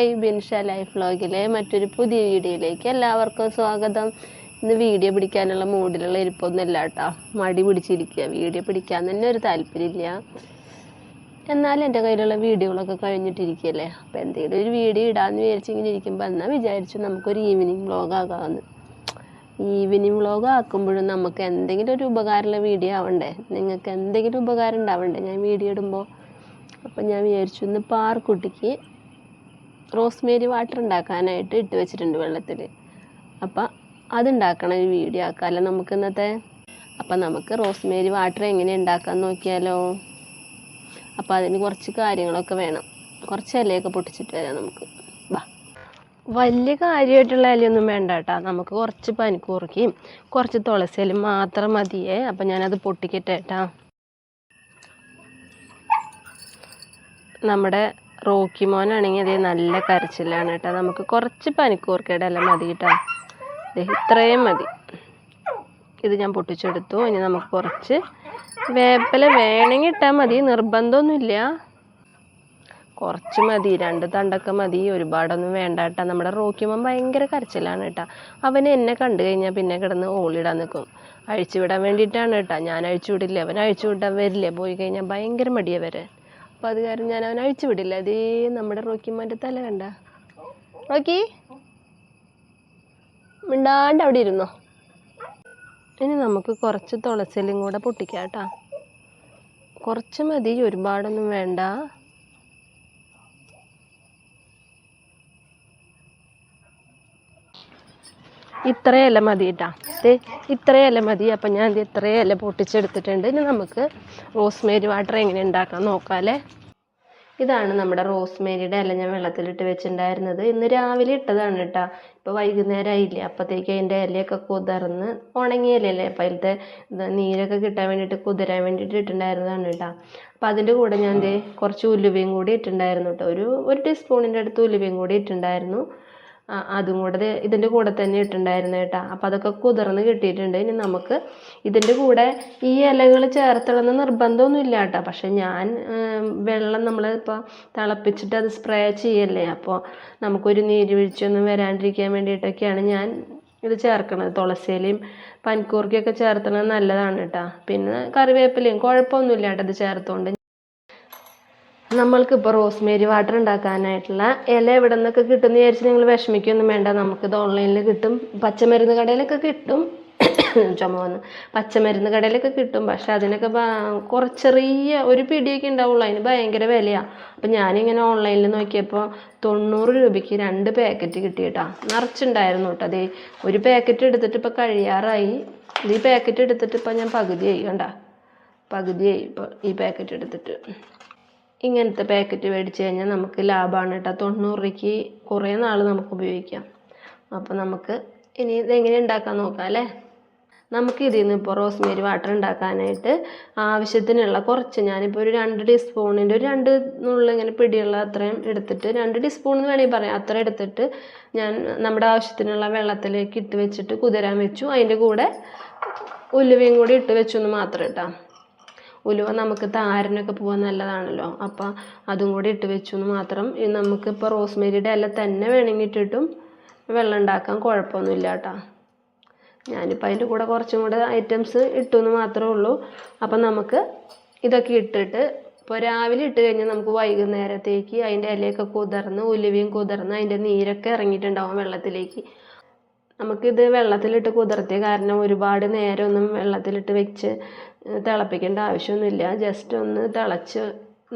Hi Binsha life വ്ളോഗിലെ മറ്റൊരു പുതിയ വീഡിയോയിലേക്ക് എല്ലാവർക്കും സ്വാഗതം. ഇന്ന് വീഡിയോ പിടിക്കാനുള്ള മൂഡിലുള്ള ഇരിപ്പൊന്നുമില്ല കേട്ടോ. മടി പിടിച്ചിരിക്കുക. വീഡിയോ പിടിക്കാൻ തന്നെ ഒരു താല്പര്യമില്ല. എന്നാലും എന്റെ കയ്യിലുള്ള വീഡിയോകളൊക്കെ കഴിഞ്ഞിട്ടിരിക്കുകയല്ലേ? അപ്പോൾ എന്തെങ്കിലും ഒരു വീഡിയോ ഇടാമെന്ന് വിചാരിച്ചിങ്ങനെ ഇരിക്കുമ്പോൾ എന്നാൽ വിചാരിച്ചു നമുക്കൊരു ഈവനിങ് വ്ളോഗ് ആകാമെന്ന്. ഈവനിങ് വ്ളോഗ് ആക്കുമ്പോഴും നമുക്ക് എന്തെങ്കിലും ഒരു ഉപകാരമുള്ള വീഡിയോ ആവണ്ടേ? നിങ്ങൾക്ക് എന്തെങ്കിലും ഉപകാരം ഉണ്ടാവണ്ടേ? ഞാൻ വീഡിയോ ഇടുമ്പോൾ. അപ്പം ഞാൻ വിചാരിച്ചു ഇന്ന് പാർക്കുട്ടിക്ക് റോസ്മേരി വാട്ടർ ഉണ്ടാക്കാനായിട്ട് ഇട്ട് വെച്ചിട്ടുണ്ട് വെള്ളത്തിൽ അപ്പം അതുണ്ടാക്കണ ഒരു വീഡിയോ ആക്കാമല്ലോ നമുക്ക് ഇന്നത്തെ? അപ്പം നമുക്ക് റോസ്മേരി വാട്ടർ എങ്ങനെ ഉണ്ടാക്കാൻ നോക്കിയാലോ? അപ്പം അതിന് കുറച്ച് കാര്യങ്ങളൊക്കെ വേണം. കുറച്ച് ഇലയൊക്കെ പൊട്ടിച്ചിട്ട് വരാം നമുക്ക്. വാ വലിയ കാര്യമായിട്ടുള്ള ഇലയൊന്നും വേണ്ട കേട്ടോ. നമുക്ക് കുറച്ച് പനിക്കൂർക്കയും കുറച്ച് തുളസിയിലും മാത്രം മതിയേ. അപ്പം ഞാനത് പൊട്ടിക്കട്ടെ കേട്ടോ. നമ്മുടെ റോക്കി മോനാണെങ്കിൽ അതേ നല്ല കരച്ചിലാണ് കേട്ടോ. നമുക്ക് കുറച്ച് പനിക്കൂർക്കയുടെ മതി കേട്ടോ. ഇത്രയും മതി. ഇത് ഞാൻ പൊട്ടിച്ചെടുത്തു. ഇനി നമുക്ക് കുറച്ച് വേപ്പില വേണമെങ്കിൽ ഇട്ടാൽ മതി. നിർബന്ധമൊന്നുമില്ല. കുറച്ച് മതി. രണ്ട് തണ്ടൊക്കെ മതി. ഒരുപാടൊന്നും വേണ്ട കേട്ടോ. നമ്മുടെ റോക്കിമോൻ ഭയങ്കര കരച്ചിലാണ് കേട്ടോ. അവൻ എന്നെ കണ്ടു കഴിഞ്ഞാൽ പിന്നെ കിടന്ന് ഓളിടാൻ നിൽക്കും. അഴിച്ചു വിടാൻ വേണ്ടിയിട്ടാണ് കേട്ടോ. ഞാൻ അഴിച്ചു വിടില്ല അവൻ അഴിച്ചു വിടാൻ വരില്ല. പോയി കഴിഞ്ഞാൽ ഭയങ്കര മടിയാണ് വരാൻ അപ്പം അത് കാരണം ഞാൻ അവനെ അഴിച്ചു വിടില്ല. അതേ നമ്മുടെ റോക്കിമാന്റെ തല കണ്ട. റോക്കി? മിണ്ടാണ്ട് അവിടെ ഇരുന്നോ? ഇനി നമുക്ക് കുറച്ച് തുളസിലും കൂടെ പൊട്ടിക്കാം കേട്ടോ. കുറച്ച് മതി ഒരുപാടൊന്നും വേണ്ട. ഇത്രയല്ല മതി കേട്ടാ ഇത്രയല്ല മതി. അപ്പം ഞാൻ ഇത് ഇത്രയല്ല പൊട്ടിച്ചെടുത്തിട്ടുണ്ട്. ഇനി നമുക്ക് റോസ്മേരി വാട്ടർ എങ്ങനെ ഉണ്ടാക്കാൻ നോക്കാമല്ലേ ഇതാണ് നമ്മുടെ റോസ്മേരിയുടെ അല്ല ഞാൻ വെള്ളത്തിലിട്ട് വെച്ചിട്ടുണ്ടായിരുന്നത്. ഇന്ന് രാവിലെ ഇട്ടതാണ് കേട്ടോ ഇപ്പോൾ വൈകുന്നേരം ആയില്ലേ. അപ്പോഴത്തേക്ക് അതിന്റെ ഇലയൊക്കെ കുതിർന്ന് ഉണങ്ങിയല്ലേ അപ്പോൾ അതിലത്തെ നീരൊക്കെ കിട്ടാൻ വേണ്ടിയിട്ട് കുതിരാൻ വേണ്ടിയിട്ട് ഇട്ടിട്ടുണ്ടായിരുന്നതാണ് കേട്ടോ അപ്പോൾ അതിന്റെ കൂടെ ഞാൻ കുറച്ച് ഉലുവയും കൂടി ഇട്ടിട്ടുണ്ടായിരുന്നു കേട്ടോ ഒരു ഒരു ടീസ്പൂണിന്റെ അടുത്ത് ഉലുവയും കൂടി ഇട്ടിട്ടുണ്ടായിരുന്നു. അതും കൂടെ ഇതിന്റെ കൂടെ തന്നെ ഇട്ടിട്ടുണ്ടായിരുന്നു കേട്ടോ. അപ്പം അതൊക്കെ കുതിർന്ന് കിട്ടിയിട്ടുണ്ട്. ഇനി നമുക്ക് ഇതിന്റെ കൂടെ ഈ ഇലകൾ ചേർത്തണമെന്ന് നിർബന്ധമൊന്നും ഇല്ല കേട്ടോ. പക്ഷെ ഞാൻ വെള്ളം നമ്മൾ ഇപ്പോൾ തിളപ്പിച്ചിട്ട് അത് സ്പ്രേ ചെയ്യല്ലേ? അപ്പോൾ നമുക്കൊരു നീരുവീഴ്ചയൊന്നും വരാണ്ടിരിക്കാൻ വേണ്ടിയിട്ടൊക്കെയാണ് ഞാൻ ഇത് ചേർക്കണത്. തുളസിയിലയും പനിക്കൂർക്കയൊക്കെ ചേർത്തണത് നല്ലതാണ് കേട്ടോ. പിന്നെ കറിവേപ്പിലയും കുഴപ്പമൊന്നുമില്ല കേട്ടോ ഇത് ചേർത്തുകൊണ്ട് നമ്മൾക്കിപ്പോൾ റോസ്മേരി വാട്ടർ ഉണ്ടാക്കാനായിട്ടുള്ള ഇല എവിടെ നിന്നൊക്കെ കിട്ടുന്ന വിചാരിച്ച് നിങ്ങൾ വിഷമിക്കൊന്നും വേണ്ട. നമുക്കിത് ഓൺലൈനിൽ കിട്ടും. പച്ചമരുന്ന് കടയിലൊക്കെ കിട്ടും. ചുമ വന്ന്. പച്ചമരുന്ന് കടയിലൊക്കെ കിട്ടും. പക്ഷെ അതിനൊക്കെ കുറച്ചെറിയ ചെറിയ ഒരു പിടിയൊക്കെ ഉണ്ടാവുള്ളൂ. അതിന് ഭയങ്കര വിലയാണ് അപ്പം ഞാനിങ്ങനെ ഓൺലൈനിൽ നോക്കിയപ്പോൾ തൊണ്ണൂറ് രൂപയ്ക്ക് രണ്ട് പാക്കറ്റ് കിട്ടി കേട്ടോ നിറച്ചുണ്ടായിരുന്നു കേട്ടോ അതേ ഒരു പാക്കറ്റ് എടുത്തിട്ട് ഇപ്പോൾ കഴിയാറായി. ഈ പാക്കറ്റ് എടുത്തിട്ട് ഇപ്പോൾ ഞാൻ പകുതിയായി കണ്ട. പകുതിയായി ഇപ്പോൾ ഈ പാക്കറ്റ് എടുത്തിട്ട്. ഇങ്ങനത്തെ പാക്കറ്റ് മേടിച്ച് കഴിഞ്ഞാൽ നമുക്ക് ലാഭമാണ് കേട്ടോ തൊണ്ണൂറ് രൂപയ്ക്ക് കുറേ നാൾ നമുക്ക് ഉപയോഗിക്കാം. അപ്പോൾ നമുക്ക് ഇനി ഇതെങ്ങനെ ഉണ്ടാക്കാൻ നോക്കാം അല്ലേ? നമുക്ക് ഇതിൽ നിന്ന് ഇപ്പോൾ റോസ്മേരി വാട്ടർ ഉണ്ടാക്കാനായിട്ട് ആവശ്യത്തിനുള്ള കുറച്ച് ഞാനിപ്പോൾ ഒരു രണ്ട് ടീസ്പൂണിന്റെ ഒരു രണ്ട് നുള്ളിൽ ഇങ്ങനെ പിടിയുള്ള അത്രയും എടുത്തിട്ട് രണ്ട് ടീസ്പൂൺ എന്ന് വേണമെങ്കിൽ പറയാം. അത്ര എടുത്തിട്ട് ഞാൻ നമ്മുടെ ആവശ്യത്തിനുള്ള വെള്ളത്തിലേക്ക് ഇട്ട് വെച്ചിട്ട് കുതിരാൻ വെച്ചു. അതിന്റെ കൂടെ ഉലുവയും കൂടി ഇട്ട് വെച്ചു എന്ന് മാത്രം കേട്ടോ ഉലുവ നമുക്ക് താരനൊക്കെ പോകാൻ നല്ലതാണല്ലോ. അപ്പോൾ അതും കൂടി ഇട്ട് വെച്ചു എന്ന് മാത്രം നമുക്ക് നമുക്കിപ്പോൾ റോസ്മേരിയുടെ ഇല തന്നെ വേണമെങ്കിൽ ഇട്ടിട്ടും വെള്ളം ഉണ്ടാക്കാൻ കുഴപ്പമൊന്നുമില്ല കേട്ടോ ഞാനിപ്പോൾ അതിന്റെ കൂടെ കുറച്ചും കൂടെ ഐറ്റംസ് ഇട്ടു എന്ന് മാത്രമേ ഉള്ളൂ. അപ്പം നമുക്ക് ഇതൊക്കെ ഇട്ടിട്ട് ഇപ്പോൾ രാവിലെ ഇട്ട് കഴിഞ്ഞാൽ നമുക്ക് വൈകുന്നേരത്തേക്ക് അതിന്റെ ഇലയൊക്കെ കുതിർന്ന് ഉലുവയും കുതിർന്ന് അതിന്റെ നീരൊക്കെ ഇറങ്ങിയിട്ടുണ്ടാവും വെള്ളത്തിലേക്ക്. നമുക്കിത് വെള്ളത്തിലിട്ട് കുതിർത്തിയ കാരണം ഒരുപാട് നേരമൊന്നും വെള്ളത്തിലിട്ട് വെച്ച് തിളപ്പിക്കേണ്ട ആവശ്യമൊന്നുമില്ല. ജസ്റ്റ് ഒന്ന് തിളച്ച്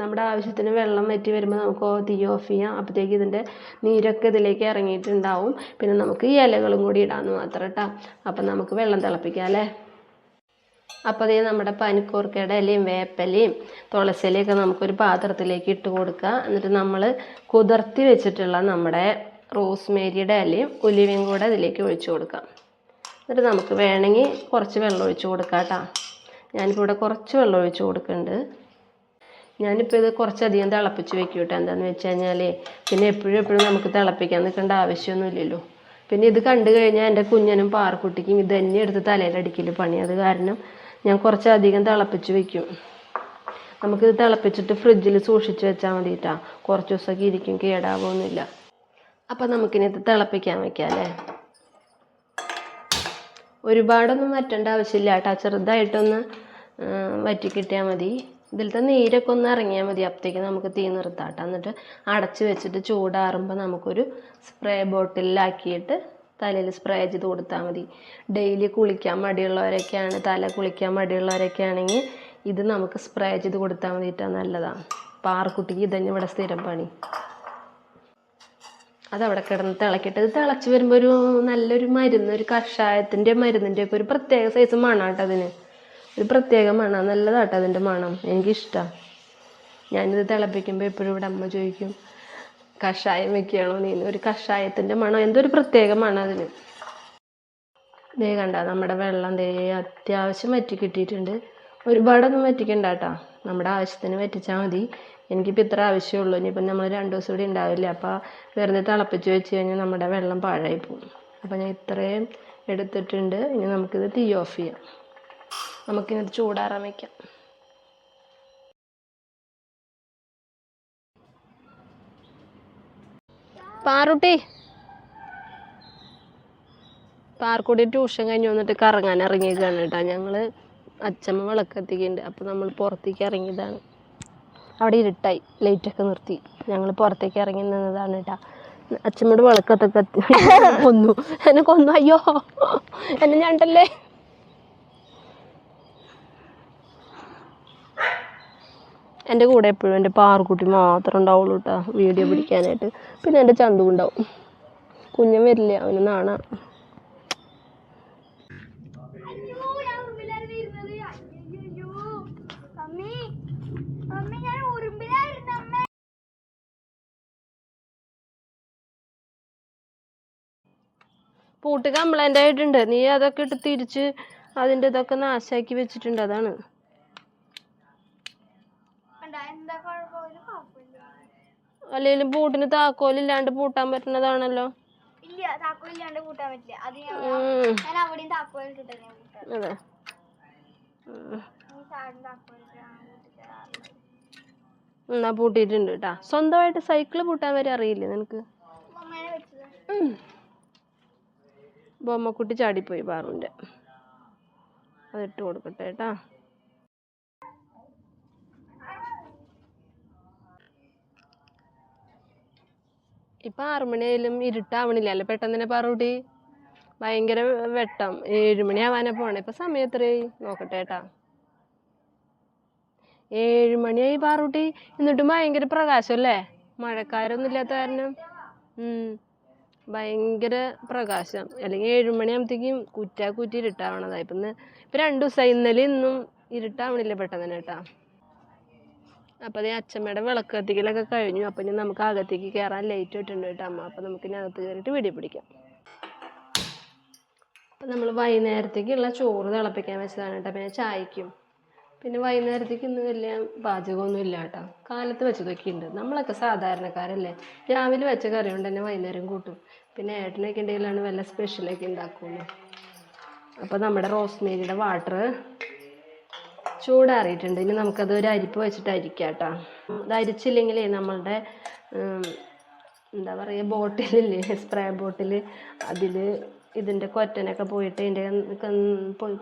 നമ്മുടെ ആവശ്യത്തിന് വെള്ളം വറ്റി വരുമ്പോൾ നമുക്ക് തീ ഓഫ് ചെയ്യാം. അപ്പോഴത്തേക്ക് ഇതിന്റെ നീരൊക്കെ ഇതിലേക്ക് ഇറങ്ങിയിട്ടുണ്ടാവും. പിന്നെ നമുക്ക് ഈ ഇലകളും കൂടി ഇടാമെന്ന് മാത്രം കേട്ടോ അപ്പം നമുക്ക് വെള്ളം തിളപ്പിക്കാം അല്ലേ? അപ്പോൾ അതേ നമ്മുടെ പനിക്കൂർക്കയുടെ ഇലയും വേപ്പലയും തുളസിയിലയൊക്കെ നമുക്കൊരു പാത്രത്തിലേക്ക് ഇട്ട് കൊടുക്കുക. എന്നിട്ട് നമ്മൾ കുതിർത്തി വെച്ചിട്ടുള്ള നമ്മുടെ റോസ്മേരിയുടെ ഇലയും ഉലുവയും കൂടെ അതിലേക്ക് ഒഴിച്ചു കൊടുക്കാം. എന്നിട്ട് നമുക്ക് വേണമെങ്കിൽ കുറച്ച് വെള്ളം ഒഴിച്ചു കൊടുക്കാം കേട്ടോ. ഞാനിപ്പോൾ ഇവിടെ കുറച്ച് വെള്ളം ഒഴിച്ചു കൊടുക്കുന്നുണ്ട്. ഞാനിപ്പോൾ ഇത് കുറച്ചധികം തിളപ്പിച്ച് വെക്കും കേട്ടോ. എന്താണെന്ന് വെച്ച് കഴിഞ്ഞാൽ പിന്നെ എപ്പോഴും എപ്പോഴും നമുക്ക് തിളപ്പിക്കാൻ നിൽക്കേണ്ട ആവശ്യമൊന്നുമില്ലല്ലോ പിന്നെ ഇത് കണ്ടു കഴിഞ്ഞാൽ എന്റെ കുഞ്ഞനും പാറക്കുട്ടിക്കും ഇത് തന്നെ എടുത്ത് തലയിലടിക്കൽ പണി. അത് കാരണം ഞാൻ കുറച്ചധികം തിളപ്പിച്ച് വെക്കും. നമുക്കിത് തിളപ്പിച്ചിട്ട് ഫ്രിഡ്ജിൽ സൂക്ഷിച്ച് വെച്ചാൽ മതിയിട്ടാ കുറച്ച് ദിവസമൊക്കെ ഇരിക്കും കേടാവൊന്നുമില്ല. അപ്പം നമുക്കിനി ഇത് തിളപ്പിക്കാൻ വെക്കാം അല്ലേ? ഒരുപാടൊന്നും വറ്റേണ്ട ആവശ്യമില്ല കേട്ടോ. ചെറുതായിട്ടൊന്ന് വറ്റി കിട്ടിയാൽ മതി. ഇതിലത്തെ നീരൊക്കെ ഒന്ന് ഇറങ്ങിയാൽ മതി. അപ്പോഴത്തേക്ക് നമുക്ക് തീ നിർത്താം കേട്ടോ. എന്നിട്ട് അടച്ച് വെച്ചിട്ട് ചൂടാറുമ്പോൾ നമുക്കൊരു സ്പ്രേ ബോട്ടിലാക്കിയിട്ട് തലയിൽ സ്പ്രേ ചെയ്ത് കൊടുത്താൽ മതി. ഡെയിലി കുളിക്കാൻ മടിയുള്ളവരൊക്കെയാണ് തല കുളിക്കാൻ മടിയുള്ളവരൊക്കെ ആണെങ്കിൽ ഇത് നമുക്ക് സ്പ്രേ ചെയ്ത് കൊടുത്താൽ മതിയിട്ടാണ് നല്ലതാണ് പാറക്കുട്ടിക്ക് ഇതന്നെ ഇവിടെ സ്ഥിരം പണി. അതവിടെ കിടന്ന് തിളക്കിയിട്ട് ഇത് തിളച്ച് വരുമ്പോൾ ഒരു നല്ലൊരു മരുന്ന് ഒരു കഷായത്തിന്റെ മരുന്നിന്റെ ഒക്കെ ഒരു പ്രത്യേക സൈസ് മണാട്ടോ അതിന്. ഒരു പ്രത്യേക മണം. നല്ലതാട്ടോ അതിന്റെ മണം. എനിക്കിഷ്ടമാണ് ഞാനിത് തിളപ്പിക്കുമ്പോൾ എപ്പോഴും ഇവിടെ അമ്മ ചോദിക്കും കഷായം വെക്കുകയാണോ നീ? ഒരു കഷായത്തിന്റെ മണം. എന്തോ ഒരു പ്രത്യേക മണം അതിന്. ദേ കണ്ട നമ്മുടെ വെള്ളം ദേ അത്യാവശ്യം വറ്റി കിട്ടിയിട്ടുണ്ട് ഒരുപാടൊന്നും വറ്റിക്കണ്ട കേട്ടോ നമ്മുടെ ആവശ്യത്തിന് വറ്റിച്ചാൽ മതി. എനിക്കിപ്പോൾ ഇത്ര ആവശ്യമുള്ളൂ ഇനിയിപ്പം നമ്മൾ രണ്ട് ദിവസം കൂടി ഉണ്ടാവില്ല? അപ്പോൾ വെറുതെ തിളപ്പിച്ച് വെച്ച് കഴിഞ്ഞാൽ നമ്മുടെ വെള്ളം പാഴായി പോകും. അപ്പോൾ ഞാൻ ഇത്രയും എടുത്തിട്ടുണ്ട്. ഇനി നമുക്കിത് തീ ഓഫ് ചെയ്യാം. നമുക്കിത് ചൂടാറാൻ വയ്ക്കാം പാറുട്ടി. പാർക്കൂടി ട്യൂഷൻ കഴിഞ്ഞ് വന്നിട്ട് കറങ്ങാൻ ഇറങ്ങിയതാണ് കേട്ടോ. ഞങ്ങൾ അച്ഛമ്മ വിളക്കെത്തിക്കുന്നുണ്ട്. അപ്പോൾ നമ്മൾ പുറത്തേക്ക് ഇറങ്ങിയതാണ്. അവിടെ ഇരുട്ടായി. ലൈറ്റൊക്കെ നിർത്തി. ഞങ്ങൾ പുറത്തേക്ക് ഇറങ്ങി നിന്നതാണ് കേട്ടോ അച്ഛമ്മയുടെ വിളക്കത്തെ കത്തി കൊന്നു. എന്നെ കൊന്നു. അയ്യോ. എന്നെ ഞണ്ടല്ലേ? എന്റെ കൂടെ എപ്പോഴും എന്റെ പാറുക്കുട്ടി മാത്രം ഉണ്ടാവുള്ളൂ കേട്ടോ വീഡിയോ പിടിക്കാനായിട്ട്. പിന്നെ എന്റെ ചന്തു ഉണ്ടാവും. കുഞ്ഞൻ വരില്ല. അവന് നാണാ. അമ്മേ, അമ്മേ, പൂട്ട് കംപ്ലൈന്റ് ആയിട്ടുണ്ട്. നീ അതൊക്കെ ഇട്ട് തിരിച്ച് അതിന്റെ ഇതൊക്കെ നാശാക്കി വെച്ചിട്ടുണ്ട്. അതാണ്. അല്ലെങ്കിലും പൂട്ടിന് താക്കോലില്ലാണ്ട് പൂട്ടാൻ പറ്റുന്നതാണല്ലോ. അത്. എന്നാ പൂട്ടിയിട്ടുണ്ട് കേട്ടാ സ്വന്തമായിട്ട് സൈക്കിൾ പൂട്ടാൻ വരെ അറിയില്ലേ നിനക്ക്. ബൊമ്മക്കുട്ടി ചാടിപ്പോയി പാറുന്റെ അതിട്ട് കൊടുക്കട്ടെ കേട്ടാ. ഇപ്പൊ ആറുമണിയായാലും ഇരുട്ടാവണില്ല അല്ലെ? പെട്ടെന്ന് തന്നെ പറൂട്ടി ഭയങ്കര വെട്ടം. ഏഴുമണി ആവാനാ പോണേ. ഇപ്പൊ സമയം എത്രയായി? നോക്കട്ടെ കേട്ടാ. ഏഴുമണിയായി പാറൂട്ടി എന്നിട്ടും ഭയങ്കര പ്രകാശം അല്ലേ? മഴക്കാരൊന്നും ഇല്ലാത്ത കാരണം. ഭയങ്കര പ്രകാശം. അല്ലെങ്കിൽ ഏഴുമണിയാകുമ്പത്തേക്കും കുറ്റാ കുറ്റി ഇരുട്ടാവണതാ ഇപ്പം ഇന്ന് ഇപ്പം രണ്ട് ദിവസമായി ഇന്നലെ ഇന്നും ഇരുട്ടാവണില്ല പെട്ടെന്ന് കേട്ടാ. അപ്പം അതേ അച്ഛമ്മയുടെ വിളക്ക് കത്തിക്കലൊക്കെ കഴിഞ്ഞു. അപ്പം ഇനി നമുക്ക് അകത്തേക്ക് കയറാൻ ലേറ്റ് ഇട്ടുണ്ട് കേട്ടോ അമ്മ. അപ്പം നമുക്ക് ഇനി അകത്ത് കയറിയിട്ട് വീഡിയോ പിടിക്കാം. അപ്പം നമ്മൾ വൈകുന്നേരത്തേക്കുള്ള ചോറ് തിളപ്പിക്കാൻ വെച്ചതാണ് കേട്ടോ. പിന്നെ ചായക്കും പിന്നെ വൈകുന്നേരത്തേക്ക് ഇന്ന് വലിയ പാചകമൊന്നും ഇല്ല കേട്ടോ. കാലത്ത് വെച്ചതൊക്കെ ഉണ്ട് നമ്മളൊക്കെ സാധാരണക്കാരല്ലേ? രാവിലെ വെച്ച കറി കൊണ്ട് തന്നെ വൈകുന്നേരം കൂട്ടും. പിന്നെ ഏട്ടനൊക്കെ ഉണ്ടെങ്കിലാണ് വല്ല സ്പെഷ്യലൊക്കെ ഉണ്ടാക്കുള്ളൂ അപ്പോൾ നമ്മുടെ റോസ്മേരിയുടെ വാട്ടർ ചൂടാറിയിട്ടുണ്ട്. ഇനി നമുക്കത് ഒരു അരിപ്പ് വെച്ചിട്ട് അരിക്കാം കേട്ടോ. അത് അരിച്ചില്ലെങ്കിലേ നമ്മളുടെ എന്താ പറയുക ബോട്ടിലില്ലേ സ്പ്രേ ബോട്ടിൽ അതിൽ ഇതിന്റെ കൊറ്റനൊക്കെ പോയിട്ട് ഇതിന്റെ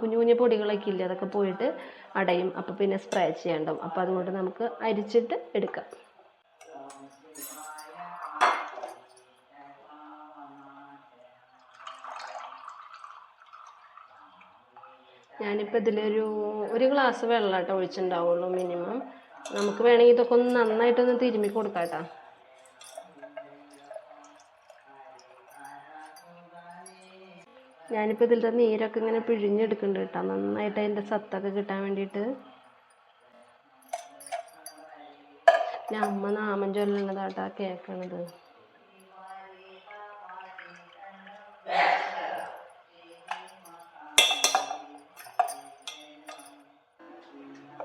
കുഞ്ഞു കുഞ്ഞു പൊടികളൊക്കെ ഇല്ലേ അതൊക്കെ പോയിട്ട് അടയും അപ്പോൾ പിന്നെ സ്പ്രേ ചെയ്യണ്ടാവും അപ്പോൾ അതുകൊണ്ട് നമുക്ക് അരിച്ചിട്ട് എടുക്കാം. ഞാനിപ്പോൾ ഇതിലൊരു ഒരു ഗ്ലാസ് വെള്ളം കേട്ടോ ഒഴിച്ചിട്ടുണ്ടാവുള്ളൂ മിനിമം നമുക്ക് വേണമെങ്കിൽ ഇതൊക്കെ ഒന്ന് നന്നായിട്ടൊന്ന് തിരുമ്മി കൊടുക്കാം കേട്ടോ ഞാനിപ്പോൾ ഇതിലത്തെ നീരൊക്കെ ഇങ്ങനെ പിഴിഞ്ഞെടുക്കുന്നുണ്ട് കേട്ടോ. നന്നായിട്ട് അതിന്റെ സത്തൊക്കെ കിട്ടാൻ വേണ്ടിയിട്ട്. പിന്നെ അമ്മ നാമം ചൊല്ലണതാട്ടാ കേൾക്കണത്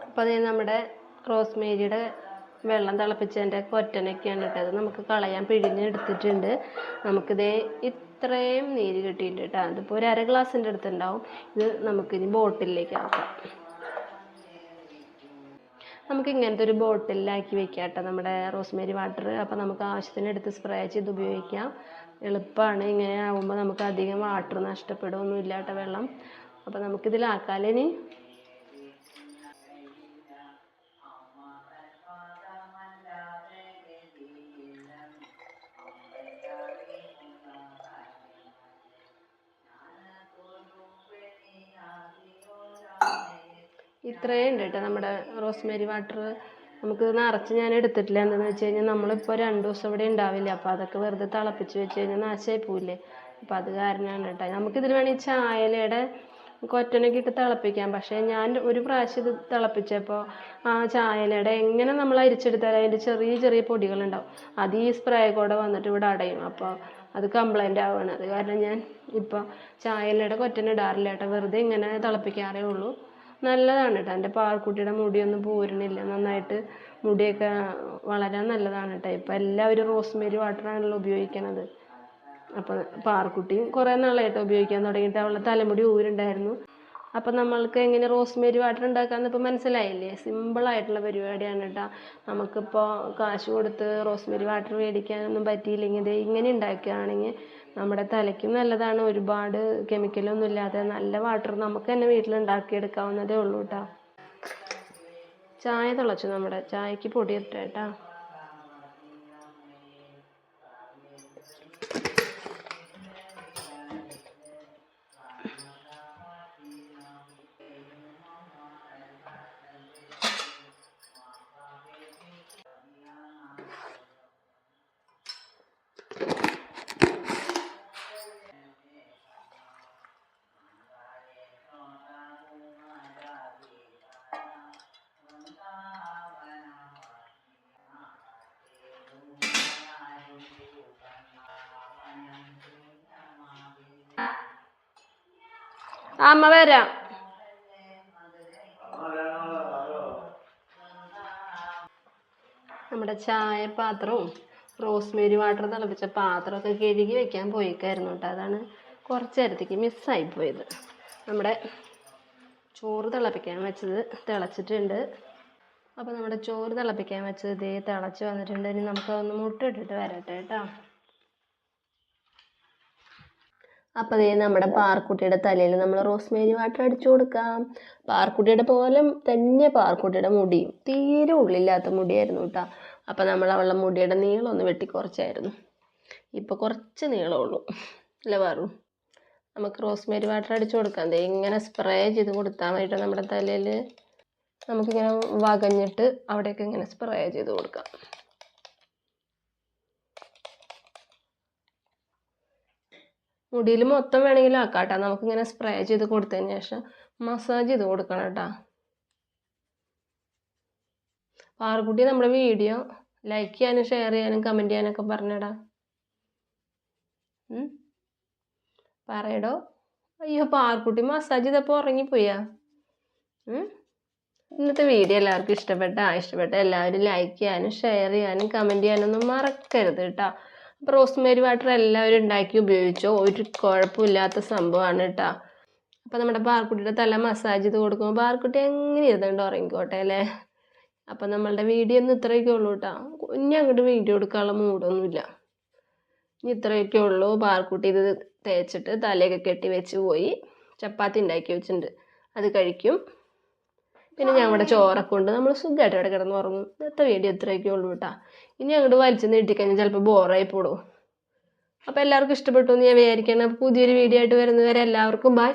അപ്പോൾ അതേ നമ്മുടെ റോസ്മേരിയുടെ വെള്ളം തിളപ്പിച്ചതിന്റെ കൊറ്റനൊക്കെയാണ് കേട്ടത് നമുക്ക് കളയാൻ പിഴിഞ്ഞെടുത്തിട്ടുണ്ട്. നമുക്കിതേ ഇത്രയും നീര് കിട്ടിയിട്ട് കേട്ടോ. അതിപ്പോൾ ഒരു അര ഗ്ലാസിന്റെ അടുത്തുണ്ടാവും. ഇത് നമുക്കിനി ബോട്ടിലേക്ക് ആക്കാം. നമുക്ക് ഇങ്ങനത്തെ ഒരു ബോട്ടിലാക്കി വെക്കാം കേട്ടോ നമ്മുടെ റോസ്മേരി വാട്ടർ. അപ്പോൾ നമുക്ക് ആവശ്യത്തിന് എടുത്ത് സ്പ്രേ ചെയ്ത് ഉപയോഗിക്കാം. എളുപ്പമാണ് ഇങ്ങനെ ആകുമ്പോൾ നമുക്ക് അധികം വാട്ടർ നഷ്ടപ്പെടുകയൊന്നുമില്ല കേട്ടോ വെള്ളം. അപ്പോൾ നമുക്കിതിലാക്കാലിനി ഇത്രയും ഉണ്ട് കേട്ടോ നമ്മുടെ റോസ്മേരി വാട്ടർ നമുക്ക് നിറച്ച് ഞാൻ എടുത്തിട്ടില്ല. എന്താണെന്ന് വെച്ച് കഴിഞ്ഞാൽ നമ്മളിപ്പോൾ രണ്ട് ദിവസം ഇവിടെ ഉണ്ടാവില്ല. അപ്പോൾ അതൊക്കെ വെറുതെ തിളപ്പിച്ച് വെച്ച് കഴിഞ്ഞാൽ നാശമായി പോവില്ലേ? അപ്പോൾ അത് കാരണമാണ് കേട്ടോ നമുക്കിതിൽ വേണമെങ്കിൽ ചായലയുടെ കൊറ്റനൊക്കെ ഇട്ട് തിളപ്പിക്കാം. പക്ഷേ ഞാൻ ഒരു പ്രാവശ്യം ഇത് തിളപ്പിച്ചപ്പോൾ ആ ചായലയുടെ എങ്ങനെ നമ്മൾ അരിച്ചെടുത്താലും അതിന്റെ ചെറിയ ചെറിയ പൊടികളുണ്ടാവും. അത് ഈ സ്പ്രേ കൂടെ വന്നിട്ട് ഇവിടെ അടയും. അപ്പോൾ അത് കംപ്ലൈന്റ് ആവുകയാണ് അത് കാരണം ഞാൻ ഇപ്പോൾ ചായലയുടെ കൊറ്റനിടാറില്ല കേട്ടോ വെറുതെ ഇങ്ങനെ തിളപ്പിക്കാറേ ഉള്ളൂ. നല്ലതാണ് കേട്ടോ എന്റെ പാർക്കുട്ടിയുടെ മുടിയൊന്നും പോരുന്നില്ല നന്നായിട്ട് മുടിയൊക്കെ വളരാൻ നല്ലതാണ് കേട്ടോ ഇപ്പം എല്ലാവരും റോസ്മേരി വാട്ടറാണല്ലോ ഉപയോഗിക്കണത്. അപ്പം പാർക്കുട്ടിയും കുറേ നാളായിട്ട് ഉപയോഗിക്കാൻ തുടങ്ങിയിട്ട് അവളുടെ തലമുടി ഊരുണ്ടായിരുന്നു. അപ്പം നമ്മൾക്ക് എങ്ങനെ റോസ്മേരി വാട്ടർ ഉണ്ടാക്കാമെന്ന് ഇപ്പം മനസ്സിലായില്ലേ? സിമ്പിളായിട്ടുള്ള പരിപാടിയാണ് കേട്ടോ നമുക്കിപ്പോൾ കാശ് കൊടുത്ത് റോസ്മേരി വാട്ടർ മേടിക്കാനൊന്നും പറ്റിയില്ലെങ്കിൽ ഇങ്ങനെ ഉണ്ടാക്കുകയാണെങ്കിൽ നമ്മുടെ തലയ്ക്കും നല്ലതാണ്. ഒരുപാട് കെമിക്കലൊന്നും ഇല്ലാതെ നല്ല വാട്ടർ നമുക്ക് തന്നെ വീട്ടിൽ ഉണ്ടാക്കിയെടുക്കാവുന്നതേ ഉള്ളൂ കേട്ടോ ചായ തിളച്ചു നമ്മുടെ ചായക്ക് പൊടി ഇട്ട അമ്മ വരാം. നമ്മുടെ ചായ പാത്രവും റോസ്മേരി വാട്ടർ തിളപ്പിച്ച പാത്രമൊക്കെ കഴുകി വെക്കാൻ പോയിക്കായിരുന്നു കേട്ടോ. അതാണ് കുറച്ച് നേരത്തേക്ക് മിസ്സായി പോയത്. നമ്മുടെ ചോറ് തിളപ്പിക്കാൻ വെച്ചത് തിളച്ചിട്ടുണ്ട്. അപ്പോൾ നമ്മുടെ ചോറ് തിളപ്പിക്കാൻ വെച്ചത് ഇതേ തിളച്ച് വന്നിട്ടുണ്ട്. ഇനി നമുക്കതൊന്ന് മുട്ടിട്ടിട്ട് വരട്ടെ കേട്ടോ. അപ്പോൾ ദേ നമ്മുടെ പാർക്കുട്ടിയുടെ തലയിൽ നമ്മൾ റോസ്മേരി വാട്ടർ അടിച്ചു കൊടുക്കാം. പാർക്കുട്ടിയുടെ പോലെ തന്നെ പാർക്കുട്ടിയുടെ മുടിയും. തീരെ ഉള്ളില്ലാത്ത മുടിയായിരുന്നു കേട്ടോ. അപ്പോൾ നമ്മൾ അവളുടെ മുടിയുടെ നീളം ഒന്ന് വെട്ടിക്കുറച്ചായിരുന്നു ഇപ്പോൾ കുറച്ച് നീളമുള്ളൂ അല്ലേ പറു? നമുക്ക് റോസ്മേരി വാട്ടർ അടിച്ചു കൊടുക്കാം. ദേ ഇങ്ങനെ സ്പ്രേ ചെയ്ത് കൊടുത്താൽ മതി നമ്മുടെ തലയിൽ നമുക്കിങ്ങനെ വകഞ്ഞിട്ട് അവിടെയൊക്കെ ഇങ്ങനെ സ്പ്രേ ചെയ്ത് കൊടുക്കാം. മുടിയിൽ മൊത്തം വേണമെങ്കിൽ ആക്കാം കേട്ടോ നമുക്കിങ്ങനെ സ്പ്രേ ചെയ്ത് കൊടുത്തതിന് ശേഷം മസാജ് ചെയ്ത് കൊടുക്കണം കേട്ടോ. പാറക്കുട്ടി നമ്മുടെ വീഡിയോ ലൈക്ക് ചെയ്യാനും ഷെയർ ചെയ്യാനും കമന്റ് ചെയ്യാനൊക്കെ പറഞ്ഞടാ? പറയടോ. അയ്യോ പാർക്കുട്ടി മസാജ് ചെയ്തപ്പോൾ ഉറങ്ങിപ്പോയാ? ഇന്നത്തെ വീഡിയോ എല്ലാവർക്കും ഇഷ്ടപ്പെട്ട. ഇഷ്ടപ്പെട്ട എല്ലാവരും ലൈക്ക് ചെയ്യാനും ഷെയർ ചെയ്യാനും കമന്റ് ചെയ്യാനൊന്നും മറക്കരുത് കേട്ടോ. അപ്പോൾ റോസ്മേരി വാട്ടർ എല്ലാവരും ഉണ്ടാക്കി ഉപയോഗിച്ചോ? ഒരു കുഴപ്പമില്ലാത്ത സംഭവമാണ് കേട്ടോ. അപ്പോൾ നമ്മുടെ പാർക്കുട്ടിയുടെ തല മസാജ് ചെയ്ത് കൊടുക്കുമ്പോൾ പാർക്കുട്ടി എങ്ങനെ ഇരുന്നുണ്ട് ഉറങ്ങിക്കോട്ടെ അല്ലേ? അപ്പം നമ്മളുടെ വീഡിയോ ഒന്നും ഇത്രയൊക്കെ ഉള്ളൂ കേട്ടോ. ഇനി അങ്ങോട്ട് വീഡിയോ എടുക്കാനുള്ള മൂടൊന്നുമില്ല. ഇനി ഇത്രയൊക്കെ ഉള്ളൂ. പാർക്കുട്ടി ഇത് തേച്ചിട്ട് തലയൊക്കെ കെട്ടി വെച്ച് പോയി. ചപ്പാത്തി ഉണ്ടാക്കി വെച്ചിട്ടുണ്ട്. അത് കഴിക്കും. പിന്നെ ഞാൻ ഇവിടെ ചോറൊക്കെ ഉണ്ട്. നമ്മൾ സുഖമായിട്ട് ഇവിടെ കിടന്ന് ഉറങ്ങും. ഇന്നത്തെ വീഡിയോ ഇത്രയൊക്കെ ഉള്ളൂ കേട്ടോ ഇനി അങ്ങോട്ട് വലിച്ചു നീട്ടിക്കഴിഞ്ഞാൽ ചിലപ്പോൾ ബോറായി പോടും. അപ്പോൾ എല്ലാവർക്കും ഇഷ്ടപ്പെട്ടു എന്ന് ഞാൻ വിചാരിക്കണം പുതിയൊരു വീഡിയോ ആയിട്ട് വരുന്നവരെ എല്ലാവർക്കും ബൈ